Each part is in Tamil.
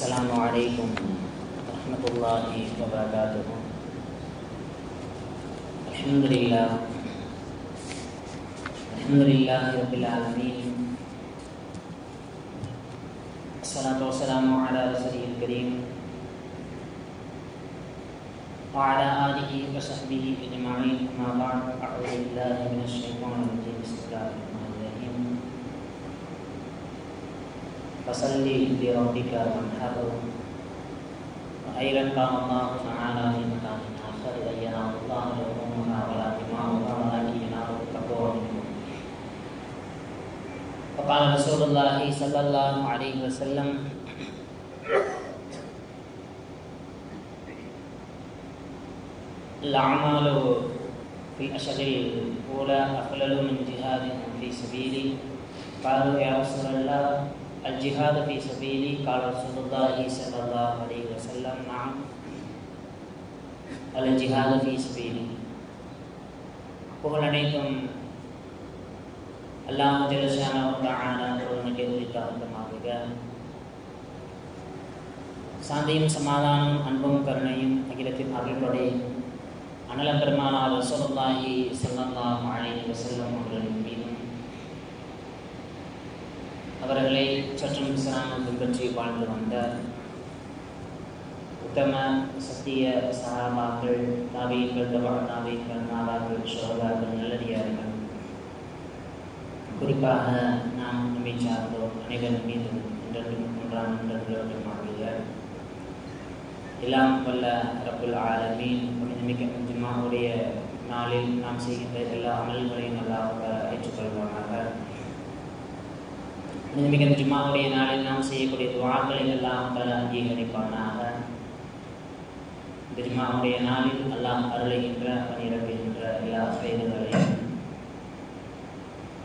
السلام عليكم ورحمة الله وبركاته الحمد لله الحمد لله رب العالمين الصلاة والسلام على رسوله الكريم وعلى آله وصحبه أجمعين أما بعد أعوذ بالله من الشيطان الرجيم بسم الله فصل لربك وانحر. وأيضا قال الله تعالى في مكان آخر. ينال الله لحومها ولا دماؤها ولكن يناله التقوى منكم وقال رسول الله صلى الله عليه وسلم الأعمال في الأشهر الأولى أفضل من جهاد في سبيلي. قالوا يا رسول الله الجهاد في سبيلي قال رسول الله صلى الله عليه وسلم نعم الجهاد في سبيلي புகழ் அனைத்தும் அல்லாஹ் ஜலசான ஒருவனுக்கு உரித்தாகமாக சாந்தியும் சமாதானம் அன்பும் கருணையும் அகிலத்தின் அகிலோடைய அனல பெருமானார் ரசூலுல்லாஹி ஸல்லல்லாஹு அலைஹி வஸல்லம் அவர்களின் அவர்களை சற்றும் இஸ்லாமை பின்பற்றி வாழ்ந்து வந்த உத்தம சத்திய சகாபாக்கள் தாவீர்கள் தபா தாவீர்கள் நாதாக்கள் சோதாக்கள் நல்லடியார்கள். குறிப்பாக நாம் நம்மை சார்ந்தோம் அனைவரும் மீது என்றென்றும் ஒன்றாம் என்றென்று எல்லாம் வல்ல ரப்புல் ஆலமீன் புனிதமிக்க ஜும்மாவுடைய நாளில் நாம் செய்கின்ற எல்லா அமல்களையும் நல்லா ஏற்றுக்கொள்வானாக. புனிதமிக்க ஜுமாவுடைய நாளில் நாம் செய்யக்கூடிய துவாக்களை எல்லாம் பல அங்கீகரிப்பானாக. இந்த ஜும்மாவுடைய நாளில் எல்லாம் அருளுகின்ற பணியிறப்புகின்ற எல்லா செய்திகளையும்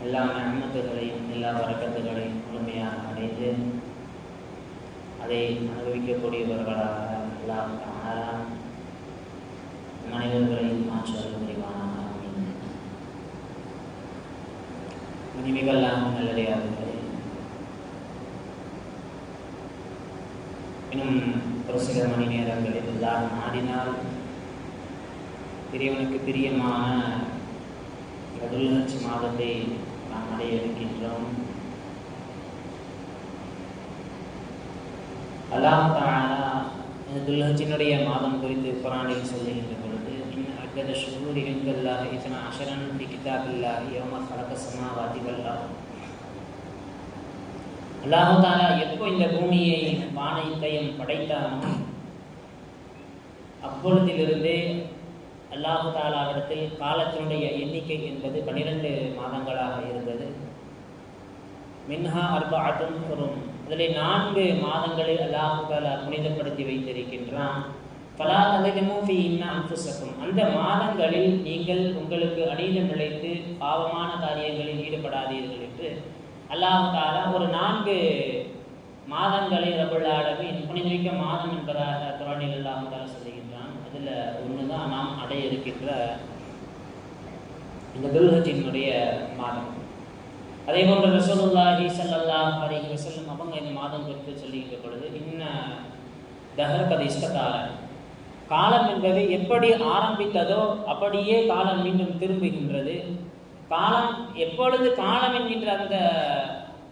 எல்லா நன்மத்துகளையும் எல்லா வரக்கத்துகளையும் முழுமையாக அடைந்து அதை அனுபவிக்கக்கூடியவர்களாக எல்லாம் காணலாம் மனிதர்களையும் மாற்றுவது புரிவானாக. இனிமிகெல்லாம் நல்லடையாதுகளே இன்னும் ஒரு சில மணி நேரங்களில் எல்லாம் நாடினால் பெரியவனுக்கு பிரியமான கடுலட்சி மாதத்தை நாம் அடைய இருக்கின்றோம் அல்லாம் தானா துல்ஹஜினுடைய மாதம் குறித்து குரானில் சொல்லுகின்ற பொழுது இன் அக்கத ஷுரூரி எங்கல்லாஹ் இத்தனை அஷரன் பி கிதாபில்லாஹ் யோம கலக்க சமாவாதி வல்லாஹ் அல்லாஹாலா எப்போ இந்த பூமியை வானத்தையும் படைத்தானோ அப்பொழுதிலிருந்தே அல்லாஹு தாலாவிடத்தில் காலத்தினுடைய எண்ணிக்கை என்பது பனிரெண்டு மாதங்களாக இருந்தது. மின்ஹா அர்பாத்தும் வரும் அதில் நான்கு மாதங்களில் அல்லாஹு தாலா புனிதப்படுத்தி வைத்திருக்கின்றான். பலா தலைதமூஃபி அன்புசக்கும் அந்த மாதங்களில் நீங்கள் உங்களுக்கு அநீதம் நிலைத்து பாவமான காரியங்களில் ஈடுபடாதீர்கள் என்று அல்லாஹால ஒரு நான்கு மாதங்களை ரபுல்லாடவே புனிதமிக்க மாதம் என்பதாக குரானில் அல்லாஹால சொல்லுகின்றான். அதில் ஒன்று தான் நாம் அடைய இருக்கின்ற இந்த துல்ஹஜினுடைய மாதம். அதே போன்ற ரசூலுல்லாஹி சல்லல்லா அலைஹி வஸல்லம் அவங்க இந்த மாதம் குறித்து சொல்லுகின்ற பொழுது இன்ன தஹர்கத இஸ்தகால காலம் என்பது எப்படி ஆரம்பித்ததோ அப்படியே காலம் மீண்டும் திரும்புகின்றது. காலம் எப்பொழுது காலம் என்கின்ற அந்த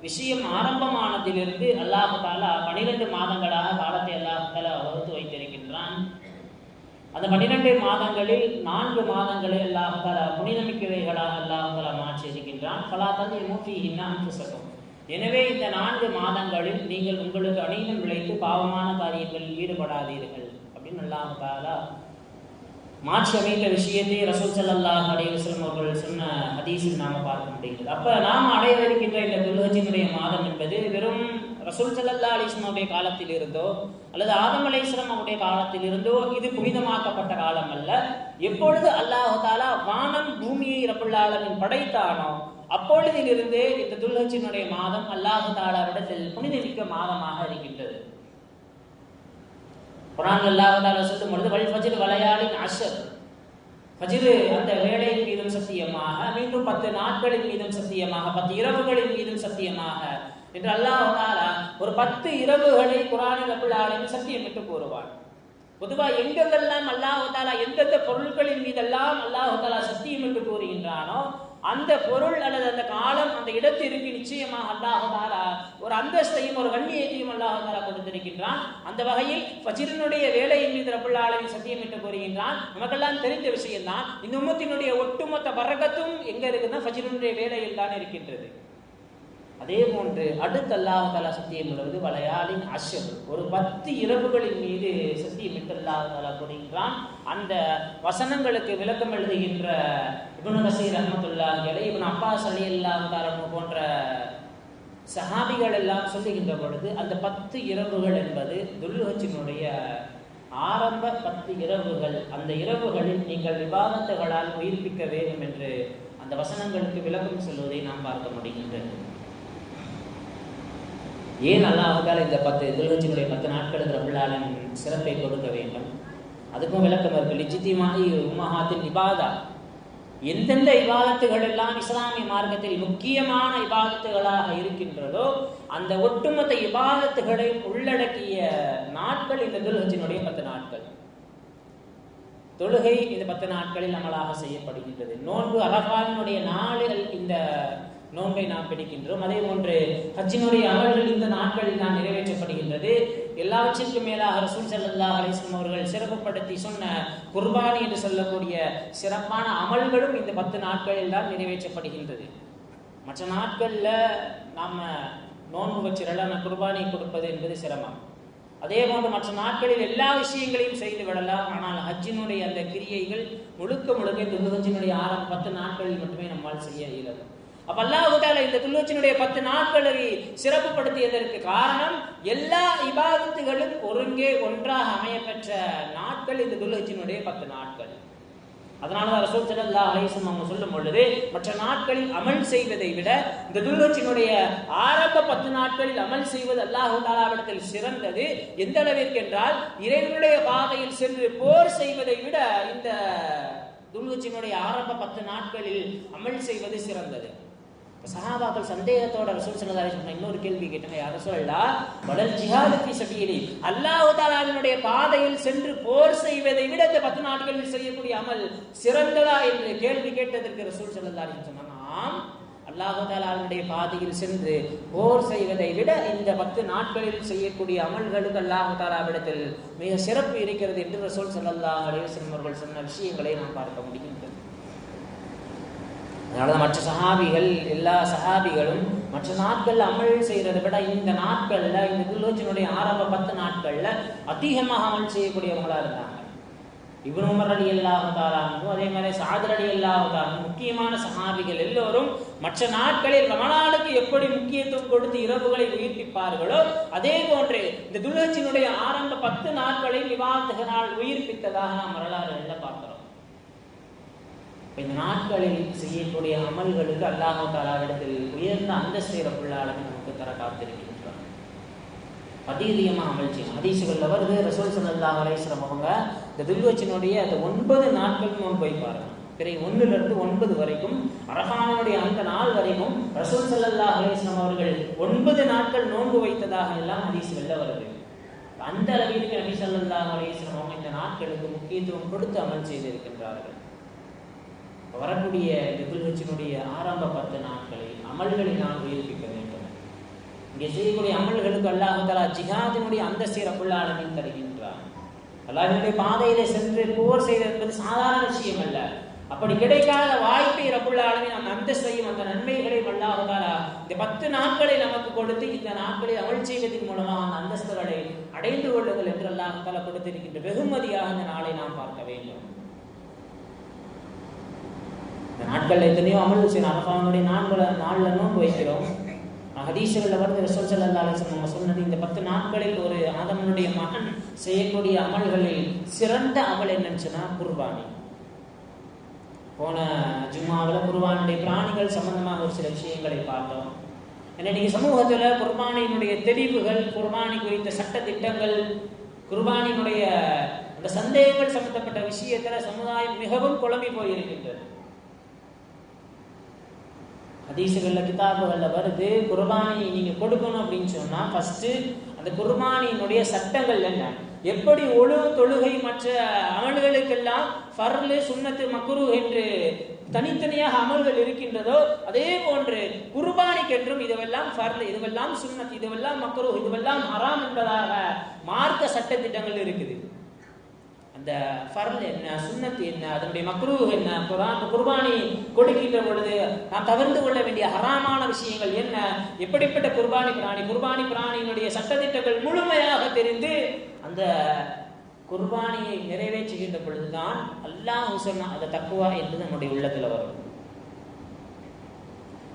விஷயம் ஆரம்பமானதிலிருந்து அல்லாஹு தாலா பனிரெண்டு மாதங்களாக காலத்தை அல்லாஹு வகுத்து வைத்திருக்கின்றான். அந்த பன்னிரெண்டு மாதங்களில் நான்கு மாதங்களை அல்லாஹால புனிதமிக்கவைகளாக அல்லாஹால மாற்றி இருக்கின்றான் பலா தந்தை மூஃபி இன்னான் புசகம் எனவே இந்த நான்கு மாதங்களில் நீங்கள் உங்களுக்கு அநீதம் விளைத்து பாவமான காரியங்களில் ஈடுபடாதீர்கள் அப்படின்னு அல்லாஹாலா மாற்றி அமைத்த விஷயத்தை ரசூல் சல்லாஹ் அலைவசலம் அவர்கள் சொன்ன ஹதீஸில் நாம பார்க்க முடிகிறது. அப்ப நாம் அடையவிருக்கின்ற இந்த துல்ஹஜினுடைய மாதம் என்பது வெறும் ரசூல் சல்லா அலிஸ்லாமுடைய காலத்தில் இருந்தோ அல்லது ஆதம் அலிஸ்லம் அவருடைய காலத்தில் இருந்தோ இது புனிதமாக்கப்பட்ட காலம் அல்ல. எப்பொழுது அல்லாஹாலா வானம் பூமியை ரபுல்லாலமின் படைத்தானோ அப்பொழுதிலிருந்து இந்த துல்ஹஜினுடைய மாதம் அல்லாஹு தாலாவிடத்தில் புனிதமிக்க மாதமாக இருக்கின்றது. குரான் அல்லாஹால சொல்லும் பொழுது வல் ஃபஜ்ர் வலையாளின் அஷர். ஃபஜிர் அந்த வேலையின் மீதும் சத்தியமாக மீண்டும் பத்து நாட்களின் மீதும் சத்தியமாக பத்து இரவுகளின் மீதும் சத்தியமாக என்று அல்லாஹ் ஒரு பத்து இரவுகளை குரானில் ரபுல் சத்தியம் என்று கூறுவான். பொதுவாக எங்கெங்கெல்லாம் அல்லாஹாலா எந்தெந்த பொருட்களின் மீதெல்லாம் அல்லாஹ் சத்தியம் என்று கூறுகின்றானோ அந்த பொருள் அல்லது அந்த காலம் அந்த இடத்திற்கு நிச்சயமாக அல்லாஹ் ஒரு அந்தஸ்தையும் ஒரு கண்ணியத்தையும் அல்லாஹ் கொடுத்திருக்கின்றான். அந்த வகையில் ஃபஜ்ரினுடைய வேலையின் மீது ரபுல் சத்தியம் என்று கூறுகின்றான். நமக்கெல்லாம் தெரிந்த விஷயம்தான் இந்த உமத்தினுடைய ஒட்டுமொத்த வரகத்தும் எங்க இருக்குன்னா ஃபஜ்ரினுடைய வேலையில் தான் இருக்கின்றது. அதே போன்று அடுத்த அல்லாஹ் தாலா சத்தியம் உள்ளது வளையாளின் அஷர். ஒரு பத்து இரவுகளின் மீது சத்தியமிட்டு அல்லாஹ் தாலா கூறுகின்றான். அந்த வசனங்களுக்கு விளக்கம் எழுதுகின்ற இப்னு கசீர் ரஹ்மத்துல்லாஹி இவன் அப்பா அப்பாஸ் ரலியல்லாஹு தஆலா போன்ற சஹாபிகள் எல்லாம் சொல்லுகின்ற பொழுது அந்த பத்து இரவுகள் என்பது துல்லுஹச்சினுடைய ஆரம்ப பத்து இரவுகள். அந்த இரவுகளில் நீங்கள் விவாதத்துகளால் உயிர்ப்பிக்க வேண்டும் என்று அந்த வசனங்களுக்கு விளக்கம் சொல்வதை நாம் பார்க்க முடிகின்றது. ஏன் அல்லாஹால இந்த பத்து துல்ஹஜினுடைய பத்து நாட்களுக்கு ரபுல்லாலின் சிறப்பை கொடுக்க வேண்டும்? அதுக்கும் விளக்கம் இருக்கு. லிஜித்திமாயி உம்மஹாத்தின் இபாதா. எந்தெந்த இபாதத்துகள் எல்லாம் இஸ்லாமிய மார்க்கத்தில் முக்கியமான இபாதத்துகளாக இருக்கின்றதோ அந்த ஒட்டுமொத்த இபாதத்துகளை உள்ளடக்கிய நாட்கள் இந்த துல்ஹஜினுடைய பத்து நாட்கள். தொழுகை இந்த பத்து நாட்களில் அமலாக செய்யப்படுகின்றது. நோன்பு அரபாவினுடைய நாளில் இந்த நோன்பை நாம் பிடிக்கின்றோம். அதே போன்று ஹஜ்ஜினுடைய அமல்கள் இந்த நாட்களில் தான் நிறைவேற்றப்படுகின்றது. எல்லாவற்றிற்கும் மேலாக ரசூல் சல்லா அலைஹி அவர்கள் சிறப்புப்படுத்தி சொன்ன குர்பானி என்று சொல்லக்கூடிய சிறப்பான அமல்களும் இந்த பத்து நாட்களில் தான் நிறைவேற்றப்படுகின்றது. மற்ற நாட்களில் நாம் நோன்பு வச்சிடலாம் குர்பானி கொடுப்பது என்பது சிரமம். அதே போன்று மற்ற நாட்களில் எல்லா விஷயங்களையும் செய்து விடலாம். ஆனால் ஹஜ்ஜினுடைய அந்த கிரியைகள் முழுக்க முழுக்க இந்த ஹஜ்ஜினுடைய ஆரம்ப பத்து நாட்களில் மட்டுமே நம்மால் செய்ய இயலும் அப்ப அல்லாஹுதால இந்த துல்ஹஜினுடைய பத்து நாட்களை சிறப்புப்படுத்தியதற்கு காரணம் எல்லா இபாதத்துகளும் ஒருங்கே ஒன்றாக அமையப்பெற்ற நாட்கள் இந்த துல்ஹஜினுடைய பத்து நாட்கள். அதனாலதான் ரசூல் சல்லா அலைஹி அவங்க சொல்லும் பொழுது மற்ற நாட்களில் அமல் செய்வதை விட இந்த துல்லூச்சினுடைய ஆரம்ப பத்து நாட்களில் அமல் செய்வது அல்லாஹு தாலாவிடத்தில் சிறந்தது. எந்த அளவிற்கு என்றால் இறைவனுடைய பாதையில் சென்று போர் செய்வதை விட இந்த துல்ஹஜினுடைய ஆரம்ப பத்து நாட்களில் அமல் செய்வது சிறந்தது. சஹாபாக்கள் சந்தேகத்தோட ரசூல் ஸல்லல்லாஹு அலைஹி இன்னொரு கேள்வி கேட்டாங்க யார் ரசூலல்லா? வடல் ஜிஹாதுக்கு சபீலி அல்லாஹ் பாதையில் சென்று போர் செய்வதை விட இந்த பத்து நாட்களில் செய்யக்கூடிய அமல் சிறந்ததா என்று கேள்வி கேட்டதற்கு ரசூல் ஸல்லல்லாஹு சொன்னாங்க ஆம். அல்லாஹ் பாதையில் சென்று போர் செய்வதை விட இந்த பத்து நாட்களில் செய்யக்கூடிய அமல்களுக்கு அல்லாஹாலாவிடத்தில் மிக சிறப்பு இருக்கிறது என்று ரசூல் ஸல்லல்லாஹு அலைஹி அவர்கள் சொன்ன விஷயங்களை நாம் பார்க்க முடியும் அதனால மற்ற சஹாபிகள் எல்லா சஹாபிகளும் மற்ற நாட்களில் அமல் செய்கிறத விட இந்த நாட்களில் இந்த துல்லோச்சினுடைய ஆரம்ப பத்து நாட்களில் அதிகமாக அமல் செய்யக்கூடியவங்களா இருந்தாங்க. இவன் உமர் அலி அல்லாஹாலும் அதே மாதிரி சாதர் அலி அல்லாஹாலும் முக்கியமான சஹாபிகள் எல்லோரும் மற்ற நாட்களில் ரமணானுக்கு எப்படி முக்கியத்துவம் கொடுத்து இரவுகளை உயிர்ப்பிப்பார்களோ அதே போன்று இந்த துல்லச்சினுடைய ஆரம்ப பத்து நாட்களில் விவாதத்தினால் உயிர்ப்பித்ததாக நாம் வரலாறுகளில் பார்க்கிறோம். இந்த நாட்களில் செய்யக்கூடிய அமல்களுக்கு அல்லாஹு தாலாவிடத்தில் உயர்ந்த அந்தஸ்தை ரப்புள்ளாலும் நமக்கு தர காத்திருக்கின்றார் அதீதியமாக அமல் செய்யும் ஹதீசுகளில் வருது ரசூல் சல்லாஹ் அலைஸ்லம் அவங்க இந்த துல்வச்சினுடைய அந்த ஒன்பது நாட்கள் போய் பாருங்க. பிறை ஒன்றிலிருந்து ஒன்பது வரைக்கும் அரகானுடைய அந்த நாள் வரைக்கும் ரசூல் சல்லாஹ் அலைஸ்லம் அவர்கள் ஒன்பது நாட்கள் நோன்பு வைத்ததாக எல்லாம் ஹதீசுகளில் வருது. அந்த அளவிற்கு நபி சல்லாஹ் அலைஸ்லம் அவங்க இந்த நாட்களுக்கு முக்கியத்துவம் கொடுத்து அமல் செய்திருக்கின்றார்கள் வரக்கூடிய இந்த ஆரம்ப பத்து நாட்களை அமல்களை நாம் உயிர்ப்பிக்க வேண்டும். இங்கே செய்யக்கூடிய அமல்களுக்கு அல்லாஹாலா ஜிஹாதினுடைய அந்தஸ்தை ரபுல்லாலமின் தருகின்றார் அல்லாஹினுடைய பாதையில சென்று போர் செய்வது என்பது சாதாரண விஷயம் அல்ல. அப்படி கிடைக்காத வாய்ப்பை ரபுல்லாலமின் அந்த அந்தஸ்தையும் அந்த நன்மைகளை அல்லாஹாலா இந்த பத்து நாட்களை நமக்கு கொடுத்து இந்த நாட்களை அமல் செய்வதன் மூலமாக அந்த அந்தஸ்துகளை அடைந்து கொள்ளுங்கள் என்று அல்லாஹாலா கொடுத்திருக்கின்ற வெகுமதியாக இந்த நாளை நாம் பார்க்க வேண்டும். நாட்களில் எத்தனையோ அமல் செய்யணும் அரபானுடைய நான்கு நாளில் நோன்பு வைக்கிறோம். ஹதீசுகளில் வருது ரசோல் சல்லா அலிஸ்லம் நம்ம சொன்னது இந்த பத்து நாட்களில் ஒரு ஆதமனுடைய மகன் செய்யக்கூடிய அமல்களில் சிறந்த அமல் என்னன்னு சொன்னால் குர்பானி. போன ஜும்மாவில் குர்பானுடைய பிராணிகள் சம்பந்தமாக ஒரு சில விஷயங்களை பார்த்தோம். இன்னைக்கு சமூகத்தில் குர்பானியினுடைய தெளிவுகள் குர்பானி குறித்த சட்ட திட்டங்கள் குர்பானியினுடைய அந்த சந்தேகங்கள் சம்பந்தப்பட்ட விஷயத்தில் சமுதாயம் மிகவும் குழம்பி போயிருக்கின்றது. ஹதீசுகளில் கிதாபுகளில் வருது குர்பானியை நீங்கள் கொடுக்கணும் அப்படின்னு சொன்னால் ஃபஸ்ட்டு அந்த குர்பானியினுடைய சட்டங்கள் என்ன? எப்படி ஒழு தொழுகை மற்ற அமல்களுக்கெல்லாம் ஃபர்லு சுண்ணத்து மக்ரு என்று தனித்தனியாக அமல்கள் இருக்கின்றதோ அதே போன்று குர்பானிக்கென்றும் இதுவெல்லாம் ஃபர்லு இதுவெல்லாம் சுண்ணத் இதுவெல்லாம் மக்ரு இதுவெல்லாம் ஹராம் என்பதாக மார்க்க சட்ட திட்டங்கள் இருக்குது. இந்த ஃபர்ல் என்ன சுண்ணத்து என்ன அதனுடைய மக்ரூ என்ன குரான் குர்பானி கொடுக்கின்ற பொழுது நாம் தவிர்த்து கொள்ள வேண்டிய ஹராமான விஷயங்கள் என்ன? எப்படிப்பட்ட குர்பானி பிராணி? குர்பானி பிராணியினுடைய சட்டத்திட்டங்கள் முழுமையாக தெரிந்து அந்த குர்பானியை நிறைவேற்றுகின்ற பொழுதுதான் அல்லாஹ் சொன்ன அந்த தக்குவா என்பது நம்முடைய உள்ளத்தில் வரும்.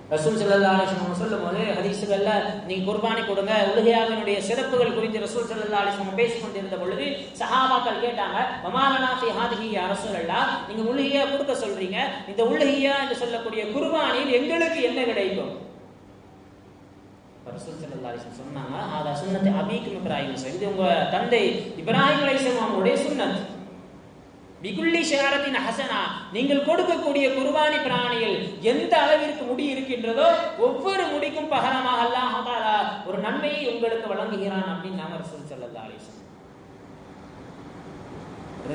ரசூல் ஸல்லல்லாஹு அலைஹி வஸல்லம் சொல்லும்போது ஹதீஸுகள்ல நீங்க குர்பானி கொடுங்க உலகையாவினுடைய சிறப்புகள் குறித்து ரசூல் ஸல்லல்லாஹு அலைஹி வஸல்லம் பொழுது சஹாபாக்கள் கேட்டாங்க மமாலனா ஃபி ஹாதிஹி யா ரசூலல்லாஹ்? நீங்க உலகையா கொடுக்க சொல்றீங்க. இந்த உலகியா என்று சொல்லக்கூடிய குர்பானியில் எங்களுக்கு என்ன கிடைக்கும்? ரசூல் ஸல்லல்லாஹு அலைஹி சொன்னாங்க ஆதா சுன்னத் அபீக்கும் இப்ராஹிம் இது உங்க தந்தை இப்ராஹிம் அலைஹிஸ்ஸலாம் அவங்களுடைய சுன்னத். பிகுல்லி ஷாரத்தின் ஹசனா நீங்கள் கொடுக்கக்கூடிய குர்பானி பிராணியில் எந்த அளவிற்கு முடி இருக்கின்றதோ ஒவ்வொரு முடிக்கும் பகரமாக அல்லாஹ் ஒரு நன்மையை உங்களுக்கு வழங்குகிறான் அப்படின்னு நாம ரசூல் ஸல்லல்லாஹு அலைஹி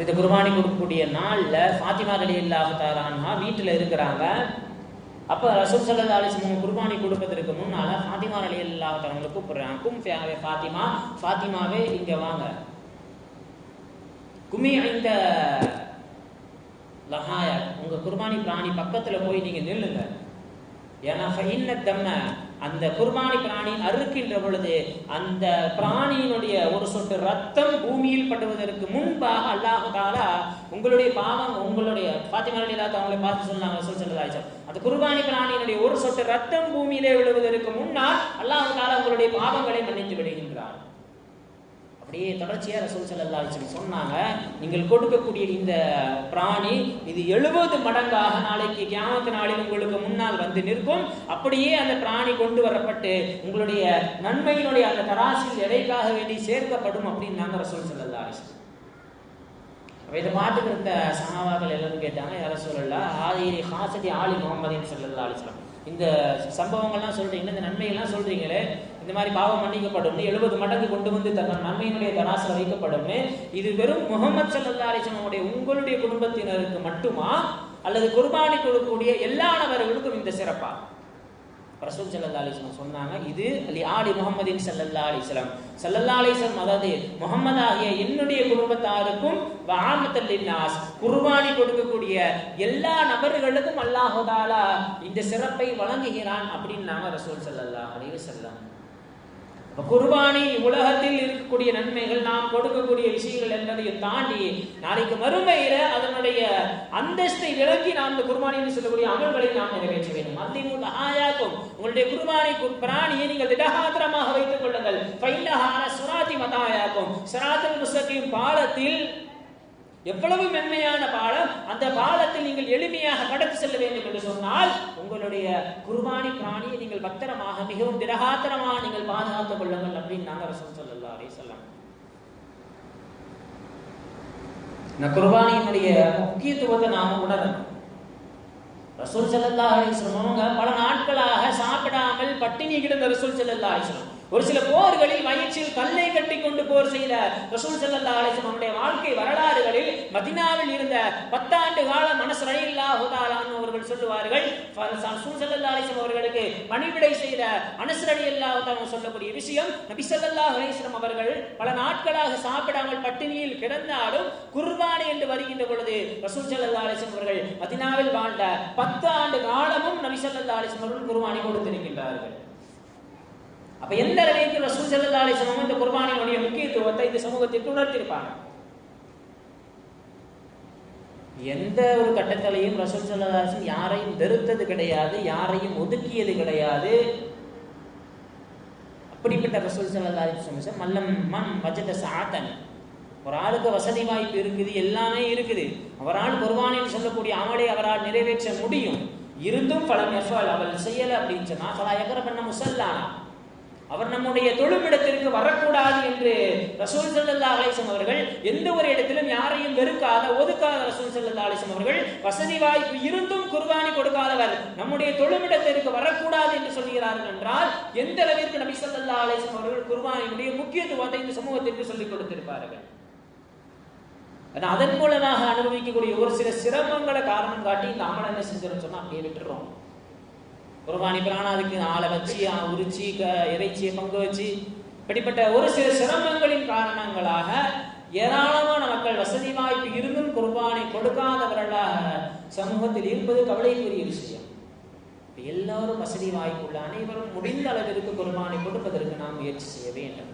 இந்த குர்பானி கொடுக்கக்கூடிய நாள்ல ஃபாத்திமா ரலியல்லாஹு தஆலா வீட்டில் வீட்டுல இருக்கிறாங்க. அப்ப ரசூல் சல்லா அலிஸ்லாம் குர்பானி கொடுப்பதற்கு முன்னால் ஃபாத்திமா அலி தஆலா கூப்பிடுறாங்க. கும் ஃபாத்திமா ஃபாத்திமாவே இங்க வாங்க. குமி இந்த லஹாயா உங்க குர்பானி பிராணி பக்கத்துல போய் நீங்க நில்லுங்க. ஏன்னா ஃபைன்ன தம்ம அந்த குர்பானி பிராணி அறுக்கின்ற பொழுது அந்த பிராணியினுடைய ஒரு சொட்டு ரத்தம் பூமியில் படுவதற்கு முன்பாக அல்லாஹு தாலா உங்களுடைய பாவம் உங்களுடைய பாத்திமா இல்லாத அவங்களை பார்த்து சொன்னாங்க சொல் அந்த குர்பானி பிராணியினுடைய ஒரு சொட்டு ரத்தம் பூமியிலே விழுவதற்கு முன்னால் அல்லாஹு தாலா உங்களுடைய பாவங்களை மன்னித்து விடுகின்றார் அப்படியே தொடர்ச்சியாக ரசூல் ஸல்லல்லாஹு சொன்னாங்க நீங்கள் கொடுக்கக்கூடிய இந்த பிராணி இது எழுபது மடங்காக நாளைக்கு கியாமத்து நாளில் உங்களுக்கு முன்னால் வந்து நிற்கும். அப்படியே அந்த பிராணி கொண்டு வரப்பட்டு உங்களுடைய நன்மையினுடைய அந்த தராசில் எடைக்காக வேண்டி சேர்க்கப்படும்? அப்படின்னு நாங்க ரசூல் ஸல்லல்லாஹு அப்போ இதை பார்த்துட்டு இருந்த சகாவாக்கள் எல்லாரும் கேட்டாங்க யார சொல்லலா ஆதிரி ஹாசதி ஆலி முகமதின்னு ஸல்லல்லாஹு அலைஹி இந்த சம்பவங்கள்லாம் சொல்கிறீங்களே இந்த நன்மைகள்லாம் சொல்கிறீங்களே இந்த மாதிரி பாவம் மன்னிக்கப்படும். எழுபது மடங்கு கொண்டு வந்து தன் நன்மையினுடைய தராசில் வைக்கப்படும். இது வெறும் முகமது சல்லா அலிசனுடைய உங்களுடைய குடும்பத்தினருக்கு மட்டுமா? அல்லது குர்பானி கொடுக்கக்கூடிய எல்லா நபர்களுக்கும் இந்த சிறப்பா? ரசூல் சல்லா அலிஸ்லாம் சொன்னாங்க இது அலி ஆலி முகமதின் சல்லல்லா அலிஸ்லாம் சல்லல்லா அலிஸ்லாம் அதாவது முகமது ஆகிய என்னுடைய குடும்பத்தாருக்கும் வாமத்தல்லின்னாஸ் குர்பானி கொடுக்கக்கூடிய எல்லா நபர்களுக்கும் அல்லாஹுதாலா இந்த சிறப்பை வழங்குகிறான் அப்படின்னாங்க ரசூல் சல்லல்லா அலைஹி செல்லம் குர்பானி உலகத்தில் இருக்கக்கூடிய நன்மைகள் நாம் கொடுக்கக்கூடிய விஷயங்கள் என்பதையும் தாண்டி நாளைக்கு மறுமையில அதனுடைய அந்தஸ்தை விளக்கி நாம் இந்த குர்பானின்னு சொல்லக்கூடிய அமல்களை நாம் நிறைவேற்ற வேண்டும். அல்லிமுல் ஆயாக்கும் உங்களுடைய குர்பானி பிராணியை நீங்கள் திடகாத்திரமாக வைத்துக் கொள்ளுங்கள். ஃபைன்னஹான சுராதி மதாயாக்கும் சுராத்தில் முஸ்தகிம் பாலத்தில் எவ்வளவு மென்மையான பாலம் அந்த பாலத்தில் நீங்கள் எளிமையாக கடந்து செல்ல வேண்டும் என்று சொன்னால் உங்களுடைய குருபானி பிராணியை நீங்கள் பத்திரமாக மிகவும் திரகாத்திரமாக நீங்கள் பாதுகாத்துக் கொள்ளுங்கள் அப்படின்னு நாங்க ரசூல் ஸல்லல்லாஹு சொல்லலாம் இந்த குர்பானியினுடைய முக்கியத்துவத்தை நாம உணரணும். ரசூல் செல்லல்லா அலிஸ்லம் அவங்க பல நாட்களாக சாப்பிடாமல் பட்டினி கிடந்த ரசூல் செல்லல்லா அலிஸ்லம் ஒரு சில போர்களில் வயிற்றில் கல்லை கட்டி கொண்டு போர் செய்த ரசூல் செல்லல்லா அலிசம் அவருடைய வாழ்க்கை வரலாறுகளில் மதினாவில் இருந்த பத்தாண்டு கால மனசு ரயில்லா தஆலான்னு அவர்கள் சொல்லுவார்கள் ரசூல் செல்லல்லா அலிசம் அவர்களுக்கு பணிவிடை செய்த மனசு ரயில்லா தஆலா சொல்லக்கூடிய விஷயம் நபி ஸல்லல்லாஹு அவர்கள் பல நாட்களாக சாப்பிடாமல் பட்டினியில் கிடந்தாலும் குர்பானி என்று வருகின்ற பொழுது ரசூல் செல்லல்லா அலிசம் அவர்கள் மதினாவில் வாழ்ந்த பத்து ஆண்டு காலமும் நபி ஸல்லல்லாஹு அலைஹி அவர்கள் குர்பானி கொடுத்திருக்கின்றார்கள். அப்ப எந்த அளவுக்கு ரசூல் செல்லா அலைஹி இந்த குர்பானியினுடைய முக்கியத்துவத்தை இந்த சமூகத்திற்கு உணர்த்திருப்பாங்க எந்த ஒரு கட்டத்திலையும் ரசூல் செல்லதாசன் யாரையும் வெறுத்தது கிடையாது யாரையும் ஒதுக்கியது கிடையாது. அப்படிப்பட்ட ரசூல் செல்லா அலைஹி மல்லம் மன் பஜத சாத்தன் ஒரு ஆளுக்கு வசதி வாய்ப்பு இருக்குது எல்லாமே இருக்குது. அவரால் குர்பானின்னு சொல்லக்கூடிய அமலை அவரால் நிறைவேற்ற முடியும். இருந்தும் பல மெசால் அவள் செய்யலை அப்படின்னு சொன்னா பல எக்கரை பண்ண முசல்லானா அவர் நம்முடைய தொழுமிடத்திற்கு வரக்கூடாது என்று ரசூல் சல்லா அலிசம் அவர்கள் எந்த ஒரு இடத்திலும் யாரையும் வெறுக்காத ஒதுக்காத ரசூல் சல்லா அலிசம் அவர்கள் வசதி வாய்ப்பு இருந்தும் குர்பானி கொடுக்காதவர். நம்முடைய தொழுமிடத்திற்கு வரக்கூடாது என்று சொல்கிறார்கள் என்றால் எந்த அளவிற்கு நபி சல்லா அலிசம் அவர்கள் குர்பானியுடைய முக்கியத்துவத்தை இந்த சமூகத்திற்கு சொல்லிக் கொடுத்திருப்பார்கள்? அதன் மூலமாக அனுபவிக்கக்கூடிய ஒரு சில சிரமங்களை காரணம் காட்டி இந்த அமல் என்ன செஞ்சிடும் சொன்னா அப்படியே விட்டுறோம். குர்பானி பிராணாதிக்கு ஆளை வச்சு உரிச்சி இறைச்சியை பங்கு வச்சு இப்படிப்பட்ட ஒரு சில சிரமங்களின் காரணங்களாக ஏராளமான மக்கள் வசதி வாய்ப்பு இருந்தும் குர்பானை கொடுக்காதவர்களாக சமூகத்தில் இருப்பது கவலைக்குரிய விஷயம். எல்லாரும் வசதி வாய்ப்புள்ள அனைவரும் முடிந்த அளவிற்கு குர்பானை கொடுப்பதற்கு நாம் முயற்சி செய்ய வேண்டும்.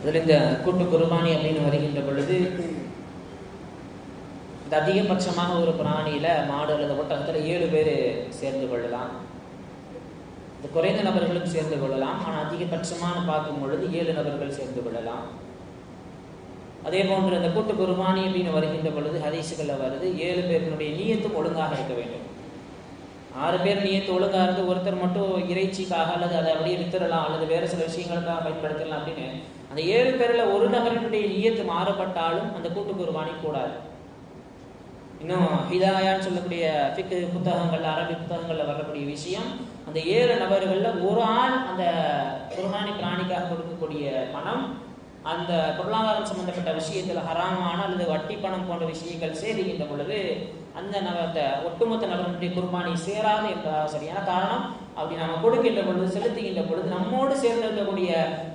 அதில் இந்த கூட்டு குர்பானி அப்படின்னு வருகின்ற பொழுது இந்த அதிகபட்சமாக ஒரு பிராணியில மாடு அல்லது ஒட்டகத்தில் ஏழு பேர் சேர்ந்து கொள்ளலாம். இந்த குறைந்த நபர்களும் சேர்ந்து கொள்ளலாம். ஆனால் அதிகபட்சமான பார்க்கும் பொழுது ஏழு நபர்கள் சேர்ந்து கொள்ளலாம். அதே போன்று இந்த கூட்டு குருபானி அப்படின்னு வருகின்ற பொழுது ஹதீசுகளில் வருது ஏழு பேரினுடைய நீயத்தும் ஒழுங்காக இருக்க வேண்டும். ஆறு பேர் நீயத்து ஒழுங்காக இருந்து ஒருத்தர் மட்டும் இறைச்சிக்காக அல்லது அதை அப்படியே வித்துடலாம் அல்லது வேறு சில விஷயங்களுக்காக பயன்படுத்தலாம் அப்படின்னு அந்த ஏழு பேரில் ஒரு நபரினுடைய நீயத்து மாறுபட்டாலும் அந்த கூட்டு குருபானி கூடாது. இன்னும் ஹிதாயான்னு சொல்லக்கூடிய ஃபிக்கு புத்தகங்கள்ல அரபி புத்தகங்கள்ல வரக்கூடிய விஷயம் அந்த ஏழு நபர்களில் ஒரு ஆள் அந்த குர்பானி பிராணிக்காக கொடுக்கக்கூடிய பணம் அந்த பொருளாதாரம் சம்பந்தப்பட்ட விஷயத்தில் ஹராமான அல்லது வட்டி பணம் போன்ற விஷயங்கள் சேருகின்ற பொழுது அந்த நபர்த்த ஒட்டுமொத்த நபர்களுடைய குர்பானி சேராது என்பதாக சரியான காரணம். அப்படி நாம கொடுக்கின்ற பொழுது செலுத்துகின்ற பொழுது நம்மோடு சேர்ந்திருக்கக்கூடிய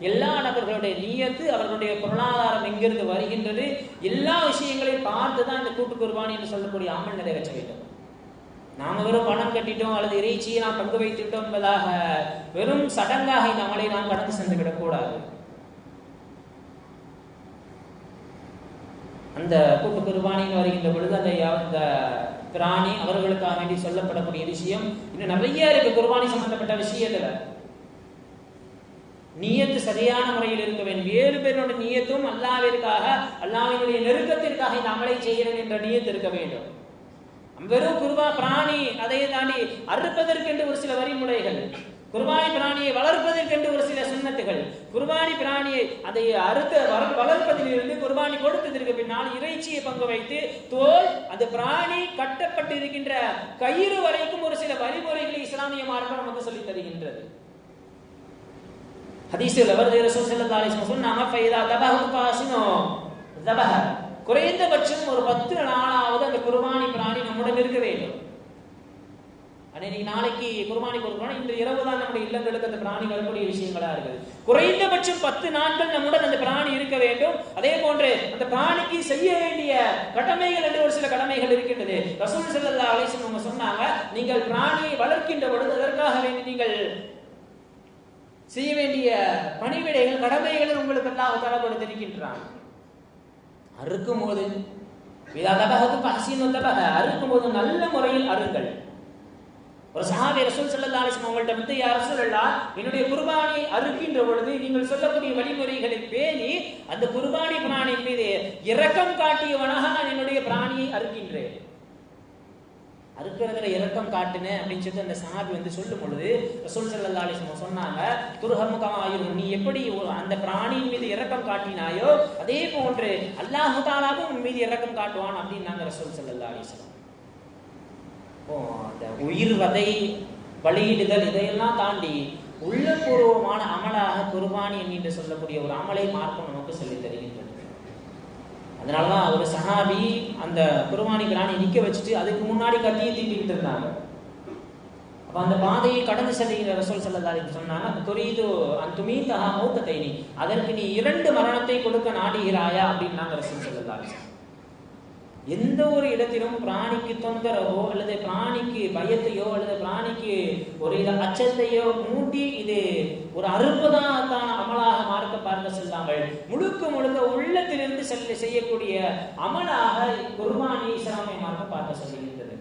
எல்லா நபர்களுடைய நீயத்து அவர்களுடைய பொருளாதாரம் எங்கிருந்து வருகின்றது எல்லா விஷயங்களையும் பார்த்து தான் இந்த கூட்டு குர்பானி என்று சொல்லக்கூடிய அமல் நிறைவேற்ற வேண்டும். நாம வெறும் பணம் கட்டிட்டோம் அல்லது இறைச்சியை நாம் பங்கு வைத்துட்டோம் என்பதாக வெறும் சடங்காக இந்த அமலை நாம் கடந்து சென்று விடக்கூடாது. அந்த கூட்டு குர்பானின்னு வருகின்ற பொழுது அந்த பிராணி அவர்களுக்காக வேண்டி சொல்லப்படக்கூடிய விஷயம். இன்னும் நிறைய இருக்கு. குர்பானி சம்பந்தப்பட்ட விஷயத்துல. நீயத்து சரியான முறையில் இருக்க வேண்டும். ஏழு பேரோட நீயத்தும் அல்லாவிற்காக அல்லாவினுடைய நெருக்கத்திற்காக இந்த அமலை செய்கிறேன் என்ற நீயத்து இருக்க வேண்டும். வெறும் குருவா பிராணி அதையே தாண்டி அறுப்பதற்கென்று ஒரு சில வரிமுறைகள். குர்பானி பிராணியை வளர்ப்பதற்கென்று ஒரு சில சுண்ணத்துகள் குர்பானி பிராணியை அதை அறுத்த வளர்ப்பதிலிருந்து குர்பானி கொடுத்ததற்கு பின்னால் இறைச்சியை பங்கு வைத்து தோல் அந்த பிராணி கட்டப்பட்டு இருக்கின்ற கயிறு வரைக்கும் ஒரு சில வழிமுறைகளை இஸ்லாமிய மார்க்கம் நமக்கு சொல்லி தருகின்றது. ஹதீஸில் வருது ரசூல் ஸல்லல்லாஹு அலைஹி வஸல்லம் சொன்னாங்க ஃபைதா தபஹு பாசினோ தபஹ. குறைந்தபட்சம் ஒரு பத்து நாளாவது அந்த குர்பானி பிராணி நம்முடன் இருக்க வேண்டும். அன்னைக்கு நாளைக்கு குர்பானி கொடுக்கணும் இன்று இரவு தான் நம்முடைய இல்லங்களுக்கு அந்த பிராணி வரக்கூடிய விஷயங்களா இருக்குது. குறைந்தபட்சம் பத்து நாட்கள் நம்முடன் அந்த பிராணி இருக்க வேண்டும். அதே போன்று அந்த பிராணிக்கு செய்ய வேண்டிய கடமைகள் என்று ஒரு சில கடமைகள் இருக்கின்றது. ரசூல் ஸல்லல்லாஹு அலேசன் அவங்க சொன்னாங்க நீங்கள் பிராணியை வளர்க்கின்ற பொழுது அதற்காக வேண்டி நீங்கள் செய்ய வேண்டிய பணிவிடைகள் கடமைகள் உங்களுக்கு எல்லாம் தர கொடுத்திருக்கின்றான். அறுக்கும் போது அறுக்கும் போது நல்ல முறையில் அருங்கள் ஒரு சஹாபி ரசூல் ஸல்லல்லாஹு அலைஹி அவங்கள்ட்ட வந்து யார் ரசூலல்லாஹ் என்னுடைய குர்பானியை அறுக்கின்ற பொழுது நீங்கள் சொல்லக்கூடிய வழிமுறைகளை பேணி அந்த குர்பானி பிராணியின் மீது இரக்கம் காட்டியவனாக நான் என்னுடைய பிராணியை அறுக்கின்றேன். அறுக்கிறதுல இரக்கம் காட்டுனேன் அப்படின்னு சொல்லி அந்த சஹாபி வந்து சொல்லும் பொழுது ரசூல் ஸல்லல்லாஹு சொன்னாங்க துர்ஹமுகமா ஆயிரும் நீ எப்படி அந்த பிராணியின் மீது இரக்கம் காட்டினாயோ அதே போன்று அல்லாஹ் தாலாவும் உன் மீது இரக்கம் காட்டுவான் அப்படின்னாங்க ரசூல் ஸல்லல்லாஹு அந்த உயிர் வதை வழியிடுதல் இதையெல்லாம் தாண்டி உள்ளபூர்வமான அமலாக குர்பானி என்று சொல்லக்கூடிய ஒரு அமலை மார்க்கம் நமக்கு சொல்லி தருகின்றது. அதனாலதான் ஒரு சஹாபி அந்த குர்பானி பிராணி நிக்க வச்சுட்டு அதுக்கு முன்னாடி கத்தியை தீட்டிக்கிட்டு இருந்தாங்க. அப்ப அந்த பாதையை கடந்து செல்லுகிற ரசோல் செல்லதாரி சொன்னாங்க துரிது அந்த துமீதஹா மௌத்த தைனி அதற்கு நீ இரண்டு மரணத்தை கொடுக்க நாடுகிறாயா? அப்படின்னு ரசோல் ரசூல் செல்லதாரி எந்த ஒரு இடத்திலும் பிராணிக்கு தொந்தரவோ அல்லது பிராணிக்கு பயத்தையோ அல்லது பிராணிக்கு ஒரு இத அச்சத்தையோ மூட்டி இது ஒரு அற்புதத்தான அமலாக மார்க்க பார்க்க செல்லாமல் முழுக்க முழுக்க உள்ளத்திலிருந்து செல்ல செய்யக்கூடிய அமலாக குர்பானி இஸ்லாமிய மார்க்க பார்க்க சொல்லுகின்றது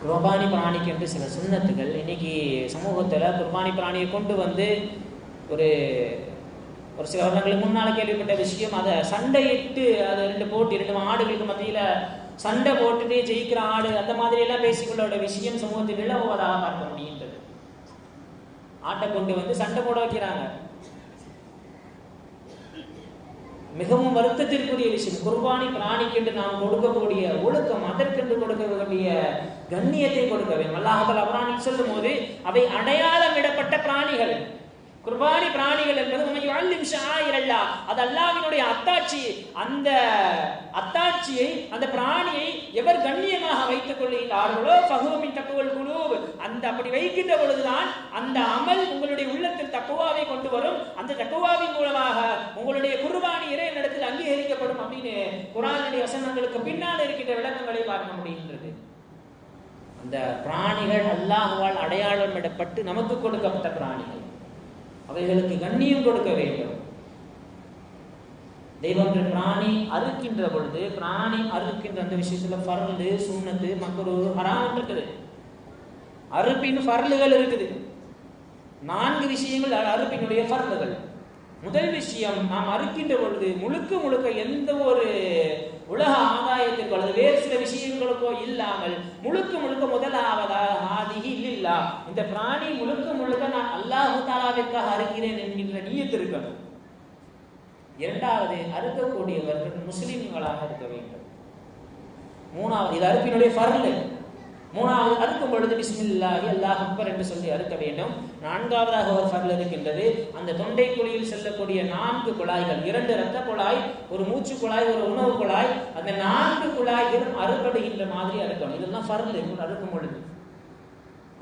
குர்பானி பிராணிக்கு என்று சில சுண்ணத்துகள் இன்னைக்கு சமூகத்துல குர்பானி பிராணியை கொண்டு வந்து ஒரு ஒரு சில வருடங்களுக்கு முன்னால் கேள்விப்பட்ட விஷயம் அதை சண்டையிட்டு அதை ரெண்டு போட்டு ரெண்டு ஆடுகளுக்கு மத்தியில் சண்டை போட்டுட்டு ஜெயிக்கிற ஆடு அந்த மாதிரி எல்லாம் பேசிக்கொள்ளோட விஷயம் சமூகத்தில் இழவுவதாக பார்க்க முடிகின்றது. ஆட்டை கொண்டு வந்து சண்டை போட வைக்கிறாங்க. மிகவும் வருத்தத்திற்குரிய விஷயம். குர்பானி பிராணிக்கென்று நாம் கொடுக்கக்கூடிய ஒழுக்கம் அதற்கென்று கொடுக்க வேண்டிய கண்ணியத்தை கொடுக்க வேண்டும். அல்லாஹல் அபராணி சொல்லும் போது அவை அடையாளமிடப்பட்ட பிராணிகள். குர்பானி பிராணிகள் என்பது உமையும் ஷாயிரல்லா அது அல்லாவினுடைய அத்தாட்சி. அந்த அத்தாட்சியை அந்த பிராணியை எவர் கண்ணியமாக வைத்துக் கொள்கிறார்களோ பகுவமின் தக்குவல் குழு அந்த அப்படி வைக்கின்ற பொழுதுதான் அந்த அமல் உங்களுடைய உள்ளத்தில் தக்குவாவை கொண்டு வரும். அந்த தக்குவாவின் மூலமாக உங்களுடைய குர்பானி நடத்தில் அங்கீகரிக்கப்படும் அப்படின்னு குரானுடைய வசனங்களுக்கு பின்னால் இருக்கின்ற விளக்கங்களை பார்க்க முடிகின்றது. அந்த பிராணிகள் அல்லாஹுவால் அடையாளமிடப்பட்டு நமக்கு கொடுக்கப்பட்ட பிராணிகள். அவைகளுக்கு கண்ணியம் கொடுக்க வேண்டும். தெய்வன்ற பிராணி அறுக்கின்ற பொழுது பிராணி அறுக்கின்ற அந்த விஷயத்துல ஃபர்லு சுண்ணத்து மக்கள் ஹராம் இருக்குது. அறுப்பின் பரலுகள் இருக்குது. நான்கு விஷயங்கள் அறுப்பினுடைய பரலுகள் முதல் விஷயம் நாம் அறுக்கின்ற பொழுது முழுக்க முழுக்க எந்த ஒரு உலக ஆதாயத்திற்கோ அல்லது வேறு சில விஷயங்களுக்கோ இல்லாமல் முழுக்க முழுக்க முதலாவதாக ஆதிகி இல்லா இந்த பிராணி முழுக்க முழுக்க நான் அல்லாஹு தாலாவிற்காக அறுக்கிறேன் என்கின்ற நீயத்து இருக்கணும். இரண்டாவது அறுக்கக்கூடியவர்கள் முஸ்லிம்களாக இருக்க வேண்டும். மூணாவது இது அறுப்பினுடைய பரல் மூணாவது அறுக்கும் பொழுது பிஸ்மில்லாஹி அல்லாஹ் அக்பர் என்று சொல்லி அறுக்க வேண்டும். நான்காவதாக ஒரு ஃபர்ல் இருக்கின்றது. அந்த தொண்டை குழியில் செல்லக்கூடிய நான்கு குழாய்கள். இரண்டு இரத்த குழாய் ஒரு மூச்சு குழாய் ஒரு உணவு குழாய். அந்த நான்கு குழாய்களும் அறுபடுகின்ற மாதிரி அறுக்கணும். இதெல்லாம் ஃபர்ல் அறுக்கும் பொழுது.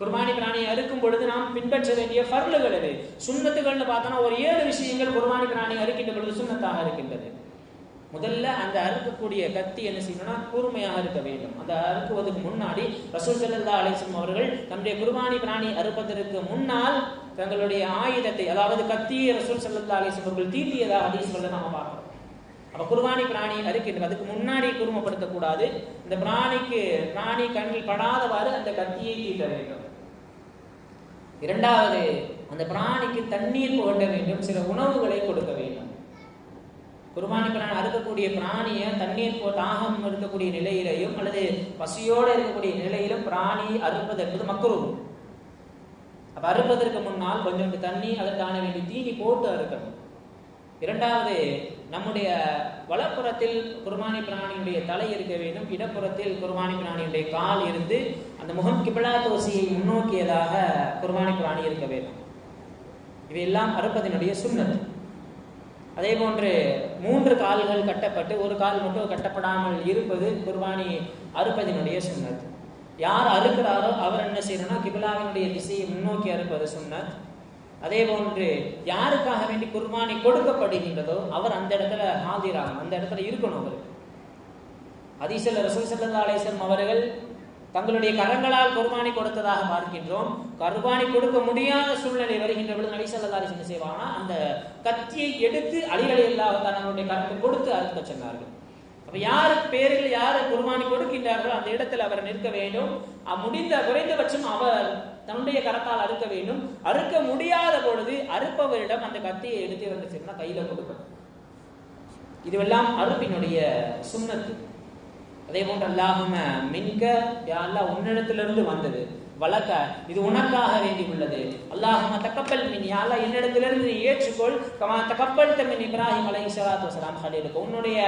குர்பானி பிராணியை அறுக்கும் பொழுது நாம் பின்பற்ற வேண்டிய ஃபர்லுகள் இது. சுண்ணத்துகள்னு பார்த்தோம்னா ஒரு ஏழு விஷயங்கள் குர்பானி பிராணியை அறுக்கின்ற பொழுது சுண்ணத்தாக இருக்கின்றது. முதல்ல அந்த அறுக்கக்கூடிய கத்தி என்ன செய்யணும்னா கூர்மையாக இருக்க வேண்டும். அந்த அறுக்குவதற்கு முன்னாடி ரசூல் ஸல்லல்லாஹு அலைஹி அவர்கள் தன்னுடைய குர்பானி பிராணி அறுப்பதற்கு முன்னால் தங்களுடைய ஆயுதத்தை அதாவது கத்தியை ரசூல் ஸல்லல்லாஹு அலைஹி அவர்கள் தீட்டியதாக சொல்ல நாம பார்க்கணும் அப்ப குர்பானி பிராணி அறுக்கின்றது அதுக்கு முன்னாடி குருமப்படுத்தக்கூடாது. இந்த பிராணிக்கு பிராணி கண்ணில் படாதவாறு அந்த கத்தியை தீட்ட வேண்டும். இரண்டாவது அந்த பிராணிக்கு தண்ணீர் புகட்ட வேண்டும் சில உணவுகளை கொடுக்க வேண்டும். குர்பானி அறுக்கக்கூடிய பிராணியை தண்ணீர் போ தாகம் இருக்கக்கூடிய நிலையிலையும் அல்லது பசியோடு இருக்கக்கூடிய நிலையிலும் பிராணி அறுப்பது என்பது மக்ரூ அப்போ அறுப்பதற்கு முன்னால் கொஞ்சோண்டு தண்ணி அதற்கான வேண்டிய தீனி போட்டு அறுக்கணும். இரண்டாவது நம்முடைய வலப்புறத்தில் குர்பானி பிராணியுடைய தலை இருக்க வேண்டும். இடப்புறத்தில் குர்பானி பிராணியுடைய கால் இருந்து அந்த முகம் கிபிலா தோசியை முன்னோக்கியதாக குர்பானி பிராணி இருக்க வேண்டும். இவையெல்லாம் அறுப்பதனுடைய சுண்ணத் அதே போன்று மூன்று கால்கள் கட்டப்பட்டு ஒரு கால் மட்டும் கட்டப்படாமல் இருப்பது குர்பானி அறுப்பதினுடைய சுண்ணத். யார் அறுக்கிறாரோ அவர் என்ன செய்யணும்னா கிபிலாவினுடைய திசையை முன்னோக்கி அறுப்பது சுண்ணத். அதே போன்று யாருக்காக வேண்டி குர்பானி கொடுக்கப்படுகின்றதோ அவர் அந்த இடத்துல ஹாதிராகும் அந்த இடத்துல இருக்கணும் அவர் அதிசல ரசூல் ஸல்லல்லாஹு அவர்கள் தங்களுடைய கரங்களால் குர்பானி கொடுத்ததாக பார்க்கின்றோம். குர்பானி கொடுக்க முடியாத சூழ்நிலை வருகின்ற பொழுது நபி என்ன செய்வானா? அந்த கத்தியை எடுத்து அழிகளை இல்லாத தன்னுடைய கரத்தை கொடுத்து அறுக்க சொன்னார்கள் அப்ப யார் பேரில் யார் குர்பானி கொடுக்கின்றார்களோ அந்த இடத்தில் அவர் நிற்க வேண்டும். முடிந்த குறைந்தபட்சம் அவர் தன்னுடைய கரத்தால் அறுக்க வேண்டும். அறுக்க முடியாத பொழுது அறுப்பவரிடம் அந்த கத்தியை எடுத்து வந்து சொன்னா கையில கொடுக்கணும். இதுவெல்லாம் அறுப்பினுடைய சுண்ணத்து. அதே போன்று அல்லாஹும மின்க யா அல்லாஹ் உன்னிடத்திலிருந்து வந்தது. வழக்க இது உனக்காக வேண்டி உள்ளது அல்லாஹும தக்கப்பல் மின் யா என்னிடத்திலிருந்து நீ ஏற்றுக்கொள். கமா தக்கப்பல் மின் இப்ராஹிம் அலை சலாத் வசலாம் ஹலீலுக்கு. உன்னுடைய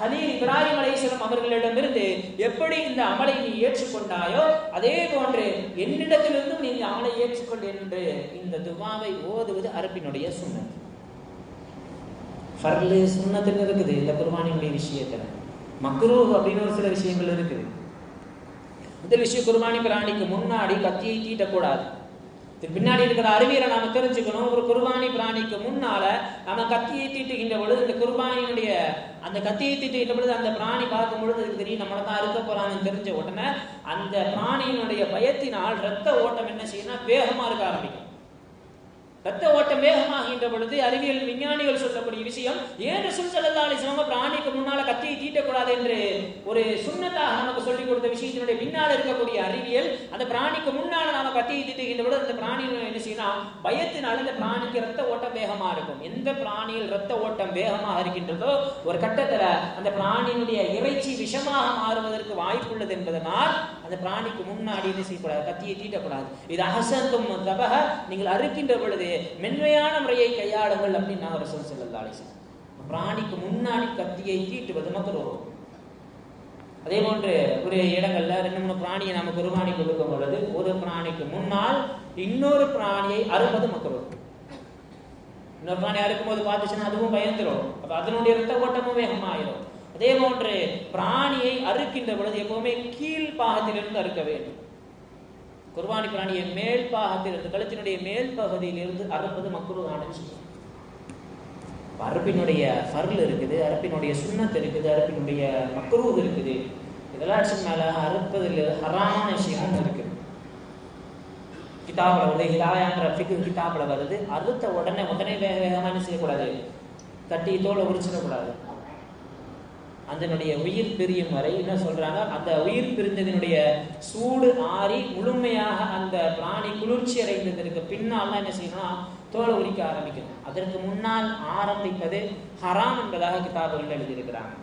ஹலீல் இப்ராஹிம் அலைஹிஸ்ஸலாம் அவர்களிடமிருந்து எப்படி இந்த அமலை நீ ஏற்றுக்கொண்டாயோ அதே போன்று என்னிடத்திலிருந்தும் நீ இந்த அமலை ஏற்றுக்கொள் என்று இந்த துவாவை ஓதுவது அரபினுடைய சுண்ணத். ஃபர்லு சுண்ணத்துன்னு இருக்குது இந்த குர்பானியுடைய விஷயத்தில். மக்ரூ அப்படின்னு ஒரு சில விஷயங்கள் இருக்குது முதல் விஷயம் குர்பானி பிராணிக்கு முன்னாடி கத்தியை தீட்டக்கூடாது. இதுக்கு பின்னாடி இருக்கிற அறிவியலை நாம தெரிஞ்சுக்கணும். ஒரு குர்பானி பிராணிக்கு முன்னால நாம கத்தியை தீட்டுகின்ற பொழுது இந்த குர்பானியினுடைய அந்த கத்தியை தீட்டுகின்ற பொழுது அந்த பிராணி பார்க்கும் பொழுது அதுக்கு தெரியும் நம்மளை தான் அறுக்க போறாங்கன்னு தெரிஞ்ச உடனே அந்த பிராணியினுடைய பயத்தினால் ரத்த ஓட்டம் என்ன செய்யணும்னா வேகமா இருக்க ஆரம்பிக்கும். ரத்த ஓட்டம் வேகமாகின்ற பொழுது அறிவியல் விஞ்ஞானிகள் சொல்லக்கூடிய விஷயம் ஏன் ரசூல் ஸல்லல்லாஹு அலைஹி பிராணிக்கு முன்னால கத்தியை தீட்டக்கூடாது என்று ஒரு சுண்ணத்தாக நமக்கு சொல்லிக் கொடுத்த விஷயத்தினுடைய பின்னால் இருக்கக்கூடிய அறிவியல் அந்த பிராணிக்கு முன்னால நாம கத்தியை தீட்டுகின்ற பொழுது அந்த பிராணி என்ன செய்யணும் பயத்தினால அந்த பிராணிக்கு ரத்த ஓட்டம் வேகமா இருக்கும். எந்த பிராணியில் ரத்த ஓட்டம் வேகமாக இருக்கின்றதோ ஒரு கட்டத்துல அந்த பிராணியினுடைய இறைச்சி விஷமாக மாறுவதற்கு வாய்ப்புள்ளது என்பதனால் அந்த பிராணிக்கு முன்னாடி என்ன செய்யக்கூடாது கத்தியை தீட்டக்கூடாது. இது அகசந்தும் தபக நீங்கள் அறுக்கின்ற பொழுது மென்மையான முறையை கையாளுங்கள் அப்படின்னு நான் ரசூல் செல்லல்லா அலைஹி பிராணிக்கு முன்னாடி கத்தியை தீட்டுவது மக்களும் அதே போன்று ஒரு இடங்கள்ல ரெண்டு மூணு பிராணியை நம்ம குர்பானி கொடுக்கும் பொழுது ஒரு பிராணிக்கு முன்னால் இன்னொரு பிராணியை அறுப்பது மக்களும் இன்னொரு பிராணி அறுக்கும்போது பார்த்துச்சுன்னா அதுவும் பயந்துரும். அப்ப அதனுடைய ரத்த ஓட்டமும் வேகமாயிரும் அதே போன்று பிராணியை அறுக்கின்ற பொழுது எப்பவுமே கீழ் பாகத்திலிருந்து அறுக்க வேண்டும். குர்பானி பிராணியை மேல் பாகத்திலிருந்து கழுத்தினுடைய மேல் பகுதியிலிருந்து அறுப்பது மக்குருவான சொல்லுவோம் அறுப்பினுடைய ஃபர்ல் இருக்குது அறுப்பினுடைய சுண்ணத் இருக்குது அறுப்பினுடைய மக்ரூத் இருக்குது. இதெல்லாம் அடிச்சு மேல அறுப்பதில் ஹராமான விஷயமும் இருக்குது கிதாபில் வருது ஹிலாயான்ற ஃபிக்கு கிதாபில் வருது. அறுத்த உடனே உடனே வேக வேகமாக என்ன செய்யக்கூடாது? தட்டி தோலை உரிச்சிடக்கூடாது. அதனுடைய உயிர் பிரியும் வரை என்ன சொல்றாங்க? அந்த உயிர் பிரிந்ததனுடைய சூடு ஆறி முழுமையாக அந்த பிராணி குளிர்ச்சி அடைந்ததற்கு பின்னால் என்ன செய்யணும் தோலை உரிக்க ஆரம்பிக்கணும் அதற்கு முன்னால் ஆரம்பிப்பது ஹராம் என்பதாக கிதாபுகள் எழுதியிருக்கிறாங்க.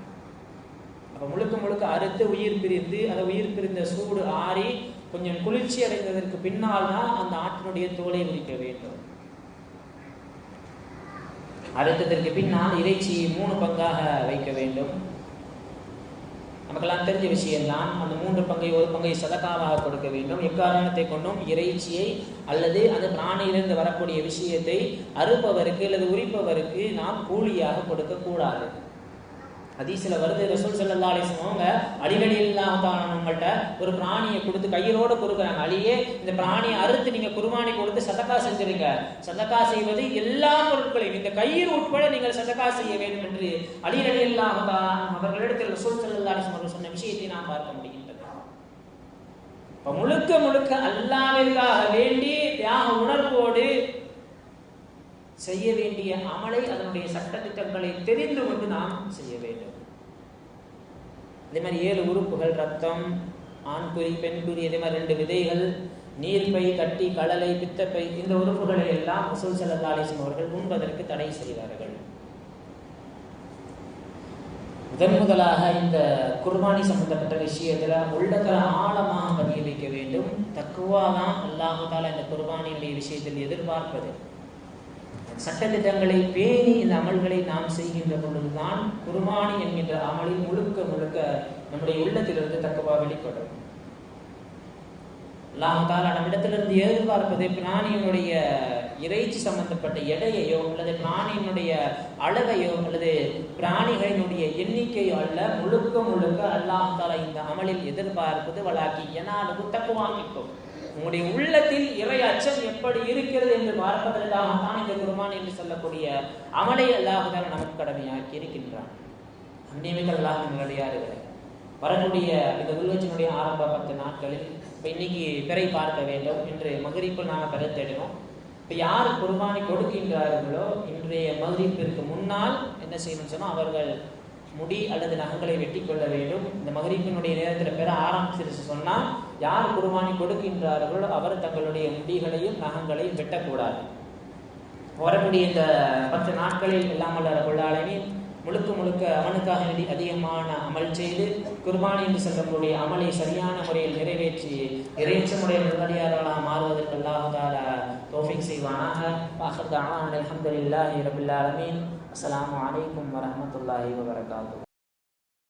அப்ப முழுக்க முழுக்க அறுத்து உயிர் பிரிந்து அந்த உயிர் பிரிந்த சூடு ஆறி கொஞ்சம் குளிர்ச்சி அடைந்ததற்கு பின்னால் தான் அந்த ஆட்டினுடைய தோலை உரிக்க வேண்டும். அறுத்ததற்கு பின்னால் இறைச்சியை மூணு பங்காக வைக்க வேண்டும். நமக்கெல்லாம் தெரிஞ்ச விஷயம்தான். அந்த மூன்று பங்கை ஒரு பங்கை சதக்காவாக கொடுக்க வேண்டும். எக்காரணத்தை கொண்டும் இறைச்சியை அல்லது அந்த பிராணியிலிருந்து வரக்கூடிய விஷயத்தை அறுப்பவருக்கு அல்லது உரிப்பவருக்கு நாம் கூலியாக கொடுக்கக்கூடாது. ஹதீஸ்ல வருது ரசூல் செல்லல்லா அலிசம் அவங்க அடிக்கடி ஒரு பிராணியை கொடுத்து கையிலோட கொடுக்குறாங்க அழியே இந்த பிராணியை அறுத்து நீங்கள் குருமானி கொடுத்து சதக்கா செஞ்சிருங்க. சதக்கா செய்வது எல்லா பொருட்களையும் இந்த கயிறு உட்பட நீங்கள் சதக்கா செய்ய வேண்டும் என்று அலி அவர்களிடத்தில் ரசூல் செல்லல்லா அலிசம் அவர்கள் சொன்ன விஷயத்தை நாம் பார்க்க முடிகின்றது. இப்போ முழுக்க முழுக்க அல்லாவிற்காக வேண்டி தியாக உணர்வோடு செய்ய வேண்டிய அமலை அதனுடைய சட்டத்திட்டங்களை தெரிந்து கொண்டு நாம் செய்ய வேண்டும். அதே மாதிரி ஏழு உறுப்புகள் ரத்தம் ஆண்குறி பெண்குறி இதே மாதிரி ரெண்டு விதைகள் நீர்ப்பை கட்டி கடலை பித்தப்பை இந்த உறுப்புகளை எல்லாம் ரசூல் ஸல்லல்லாஹு அவர்கள் உண்பதற்கு தடை செய்தார்கள். முதன் முதலாக இந்த குர்பானி சம்பந்தப்பட்ட விஷயத்தில் உள்ளத்தில் ஆழமாக பதிய வைக்க வேண்டும். தக்குவா தான் அல்லாஹு இந்த குர்பானியுடைய விஷயத்தில் எதிர்பார்ப்பது. சட்டத்திட்டங்களை பேணி இந்த அமல்களை நாம் செய்கின்ற பொழுதுதான் குருமானி என்கின்ற அமலில் முழுக்க முழுக்க நம்முடைய உள்ளத்திலிருந்து தக்கவா வெளிப்படும். அல்லாஹால நம்மிடத்திலிருந்து எதிர்பார்ப்பது பிராணியினுடைய இறைச்சி சம்பந்தப்பட்ட எடையையோ அல்லது பிராணியினுடைய அளவையோ அல்லது பிராணிகளினுடைய எண்ணிக்கையோ அல்ல முழுக்க முழுக்க அல்லாஹால இந்த அமலில் எதிர்பார்ப்பது வளாக்கி என்னாலும் தக்குவாமிக்கும் உங்களுடைய உள்ளத்தில் இறை அச்சம் எப்படி இருக்கிறது என்று பார்ப்பதற்காகத்தான் இந்த குருமான் என்று சொல்லக்கூடிய அமலை அல்லாஹுதான் நமக்கு கடமையாக்கி இருக்கின்றான். அந்நியமைகள் அல்லாஹ் நல்லடியாருகளை வரக்கூடிய இந்த உள்வச்சினுடைய ஆரம்ப பத்து நாட்களில் இப்போ இன்னைக்கு பிறை பார்க்க வேண்டும். என்று மகரிப்புள் நாங்கள் தேடினோம். இப்போ யார் குர்பானி கொடுக்கின்றார்களோ இன்றைய மகிரிப்பிற்கு முன்னால் என்ன செய்யணும்னு சொன்னால் அவர்கள் முடி அல்லது நகங்களை வெட்டி கொள்ள வேண்டும். இந்த மகிரிப்பினுடைய நேரத்தில் பெற ஆரம்பிச்சிருச்சு சொன்னால் யார் குருபானி கொடுக்கின்றார்களோ அவர் தங்களுடைய முடிகளையும் நகங்களையும் வெட்டக்கூடாது. வரக்கூடிய இந்த பத்து நாட்களில் இல்லாமல் கொள்ளாளனே முழுக்க முழுக்க அவனுக்காக வேண்டி அதிகமான அமல் செய்து குர்பானி என்று சொல்லக்கூடிய அமலை சரியான முறையில் நிறைவேற்றி இறைச்சமுடைய நல்லடியார்களாக மாறுவதற்கு அல்லாஹால தோஃபிக் செய்வானாக. அல்ஹம்துலில்லாஹி அலமதுல்லாஹி ரபுல்லாலமீன் அஸ்லாம் வலைக்கம் வரமத்துல்லாஹி வபரகாத்துஹு.